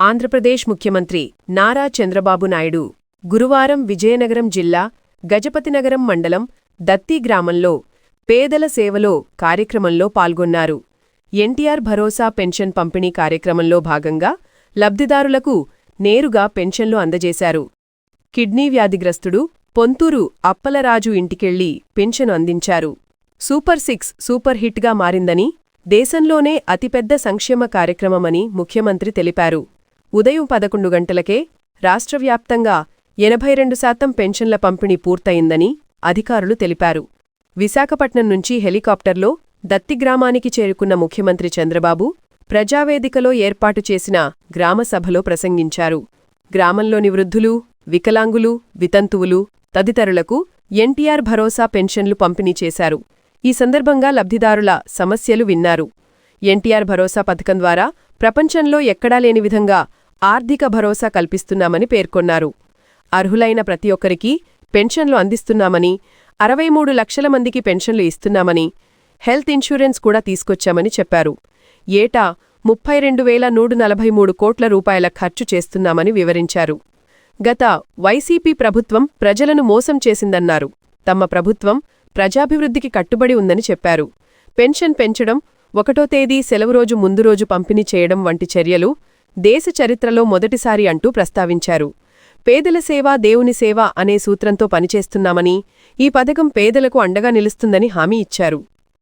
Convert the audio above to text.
ఆంధ్రప్రదేశ్ ముఖ్యమంత్రి నారా చంద్రబాబు నాయుడు గురువారం విజయనగరం జిల్లా గజపతినగరం మండలం దత్తి గ్రామంలో పేదల సేవలో కార్యక్రమంలో పాల్గొన్నారు. ఎన్టీఆర్ భరోసా పెన్షన్ పంపిణీ కార్యక్రమంలో భాగంగా లబ్ధిదారులకు నేరుగా పెన్షన్లు అందజేశారు. కిడ్నీ వ్యాధిగ్రస్తుడు పొంతూరు అప్పలరాజు ఇంటికెళ్ళి పెన్షన్ అందించారు. సూపర్ సిక్స్ సూపర్ హిట్గా మారిందని దేశంలోనే అతిపెద్ద సంక్షేమ కార్యక్రమమని ముఖ్యమంత్రి తెలిపారు. ఉదయం పదకొండు గంటలకే రాష్ట్రవ్యాప్తంగా ఎనభై రెండు శాతం పెన్షన్ల పంపిణీ పూర్తయిందని అధికారులు తెలిపారు. విశాఖపట్నం నుంచి హెలికాప్టర్లో దత్తి గ్రామానికి చేరుకున్న ముఖ్యమంత్రి చంద్రబాబు ప్రజావేదికలో ఏర్పాటు చేసిన గ్రామసభలో ప్రసంగించారు. గ్రామంలోని వృద్ధులు వికలాంగులు వితంతువులు తదితరులకు ఎన్టీఆర్ భరోసా పెన్షన్లు పంపిణీ చేశారు. ఈ సందర్భంగా లబ్ధిదారుల సమస్యలు విన్నారు. ఎన్టీఆర్ భరోసా పథకం ద్వారా ప్రపంచంలో ఎక్కడా లేని విధంగా ఆర్థిక భరోసా కల్పిస్తున్నామని పేర్కొన్నారు. అర్హులైన ప్రతి ఒక్కరికీ పెన్షన్లు అందిస్తున్నామని అరవై మూడు లక్షల మందికి పెన్షన్లు ఇస్తున్నామని హెల్త్ ఇన్సూరెన్స్ కూడా తీసుకొచ్చామని చెప్పారు. ఏటా ముప్పై రెండు వేల నూడు నలభై మూడు కోట్ల రూపాయల ఖర్చు చేస్తున్నామని వివరించారు. గత వైసీపీ ప్రభుత్వం ప్రజలను మోసం చేసిందన్నారు. తమ ప్రభుత్వం ప్రజాభివృద్ధికి కట్టుబడి ఉందని చెప్పారు. పెన్షన్ పెంచడం ఒకటో తేదీ సెలవు రోజు ముందు రోజు పంపిణీ చేయడం వంటి చర్యలు దేశ చరిత్రలో మొదటిసారి అంటూ ప్రస్తావించారు. పేదల సేవ దేవుని సేవ అనే సూత్రంతో పనిచేస్తున్నామని ఈ పథకం పేదలకు అండగా నిలుస్తుందని హామీ ఇచ్చారు.